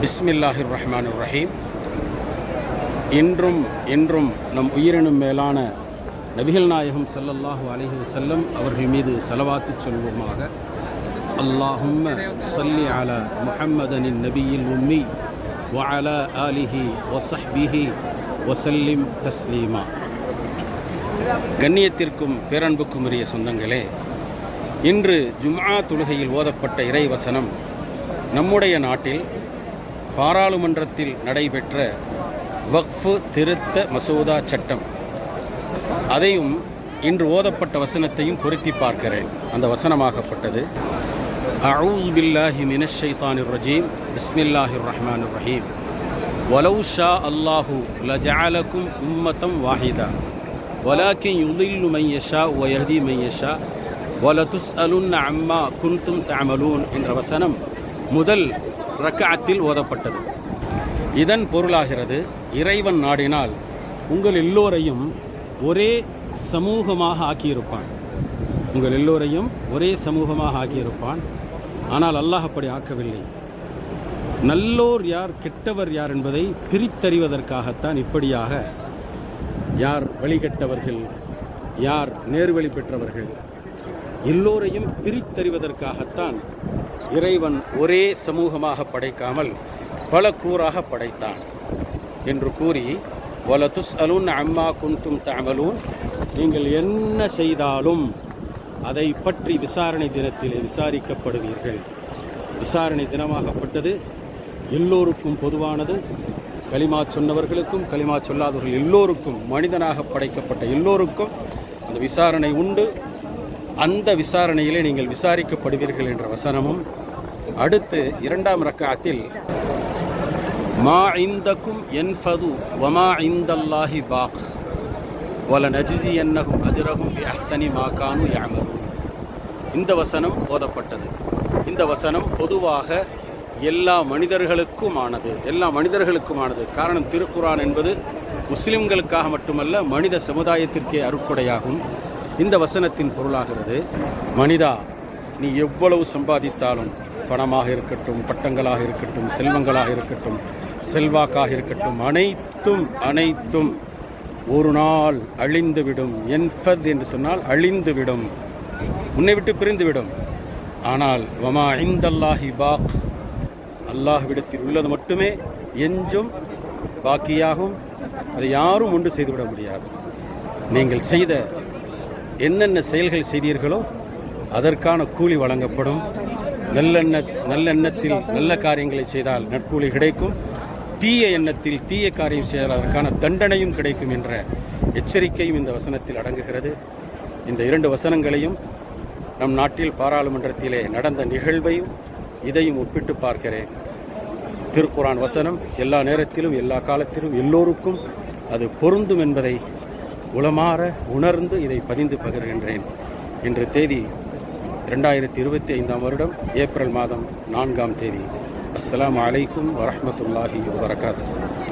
பிஸ்மில்லாஹிர் ரஹ்மான் ரஹீம் இன்றும் என்றும் நம் உயிரினும் மேலான நபிகள் நாயகம் சல்லல்லாஹு அலஹி வசல்லம் அவர்கள் மீது செலவாத்து சொல்வோமாக அல்லாஹும்ம ஸல்லி அல முஹம்மதனின் நபியில் உம்மி வஅலா ஆலிஹி வஸஹ்பிஹி வசல்லிம் தஸ்லீமா. கண்ணியத்திற்கும் பேரன்புக்கும் உரிய சொந்தங்களே இன்று ஜும்ஆ தொழுகையில் ஓதப்பட்ட இறைவசனம் நம்முடைய நாட்டில் பாராளுமன்றத்தில் நடைபெற்ற வக்ஃபு திருத்த மசோதா சட்டம். அதையும் இன்று ஓதப்பட்ட வசனத்தையும் பொருத்தி பார்க்கிறேன். அந்த வசனமாகப்பட்டது. அவுஸ் பில்லாஹி மினஷ் ரஜீம். பிஸ்மில்லாஹிர் ரஹ்மானிர் ரஹீம். வலவு ஷா அல்லாஹு லஜஅலக்கும் உம்மத்தம் வாஹிதா. வலாக்கின் யுதில்லு மை யஷா வயஹதி மை யஷா. வலதுஸ் அலுன் அம்மா குன்தும் தமலூன் என்ற வசனம் முதல் ரக்காத்தில் ஓதப்பட்டது. இதன் பொருளாகிறது இறைவன் நாடினால் உங்கள் எல்லோரையும் ஒரே சமூகமாக ஆக்கியிருப்பான். உங்கள் எல்லோரையும் ஒரே சமூகமாக ஆக்கியிருப்பான். ஆனால் அல்லாஹ் அப்படி ஆக்கவில்லை. நல்லோர் யார் கெட்டவர் யார் என்பதை பிரித்தறிவதற்காகத்தான் இப்படியாக யார் வழிகட்டவர்கள் யார் நேர்வழி பெற்றவர்கள் எல்லோரையும் பிரித்தறிவதற்காகத்தான் இறைவன் ஒரே சமூகமாக படைக்காமல் பல கூறாக படைத்தான் என்று கூறி வலதுஸ் அலுன் அம்மா குந்தும் தமலூன் நீங்கள் என்ன செய்தாலும் அதை பற்றி விசாரணை தினத்திலே விசாரிக்கப்படுவீர்கள். விசாரணை தினமாகப்பட்டது. எல்லோருக்கும் பொதுவானது. களிமா சொன்னவர்களுக்கும் களிமா சொல்லாதவர்கள் எல்லோருக்கும் மனிதனாக படைக்கப்பட்ட எல்லோருக்கும் அந்த விசாரணை உண்டு. அந்த விசாரணையிலே நீங்கள் விசாரிக்கப்படுவீர்கள் என்ற வசனமும் அடுத்து இரண்டாம் ரக்காத்தில் மா இந்தக்கும் என்ஃபது வமா இந்தல்லாஹி பாக் வல நஜிசி என்னகும் அஜரகும் அஹ்சனி மாகானு யாமரும் இந்த வசனம் ஓதப்பட்டது. இந்த வசனம் பொதுவாக எல்லா மனிதர்களுக்குமானது எல்லா மனிதர்களுக்குமானது. காரணம் திருக்குரான் என்பது முஸ்லிம்களுக்காக மட்டுமல்ல மனித சமுதாயத்திற்கே அருக்குடையாகும். இந்த வசனத்தின் பொருளாகிறது. மனிதா நீ எவ்வளவு சம்பாதித்தாலும் பணமாக இருக்கட்டும் பட்டங்களாக இருக்கட்டும் செல்வங்களாக இருக்கட்டும் செல்வாக்காக இருக்கட்டும் அனைத்தும் அனைத்தும் ஒரு நாள் அழிந்துவிடும். என்ஃபத் என்று சொன்னால் அழிந்துவிடும். உன்னை விட்டு பிரிந்துவிடும். ஆனால் வமா ஐந்தல்லாஹி பாக். அல்லாஹ்விடத்தில் உள்ளது மட்டுமே. எஞ்சும் பாக்கியாகும். அதை யாரும் ஒன்று செய்துவிட முடியாது. நீங்கள் செய்த என்னென்ன செயல்கள் செய்தீர்களோ அதற்கான கூலி வழங்கப்படும். நல்லெண்ண நல்லெண்ணத்தில் நல்ல காரியங்களை செய்தால் நற்கூலி கிடைக்கும். தீய எண்ணத்தில் தீய காரியம் செய்தால் அதற்கான தண்டனையும் கிடைக்கும் என்ற எச்சரிக்கையும் இந்த வசனத்தில் அடங்குகிறது. இந்த இரண்டு வசனங்களையும் நம் நாட்டில் பாராளுமன்றத்திலே நடந்த நிகழ்வையும் இதையும் ஒப்பிட்டு பார்க்கிறேன். திருக்குரான் வசனம் எல்லா நேரத்திலும் எல்லா காலத்திலும் எல்லோருக்கும் அது பொருந்தும் என்பதை உளமாற உணர்ந்து இதை பதிந்து பகிர்கின்றேன். இன்று தேதி ரெண்டாயிரத்தி இருபத்தி ஐந்தாம் வருடம் ஏப்ரல் மாதம் நான்காம் தேதி. அஸ்லாம் அலைக்கும் வரமத்துல்லாஹி வரகாத்து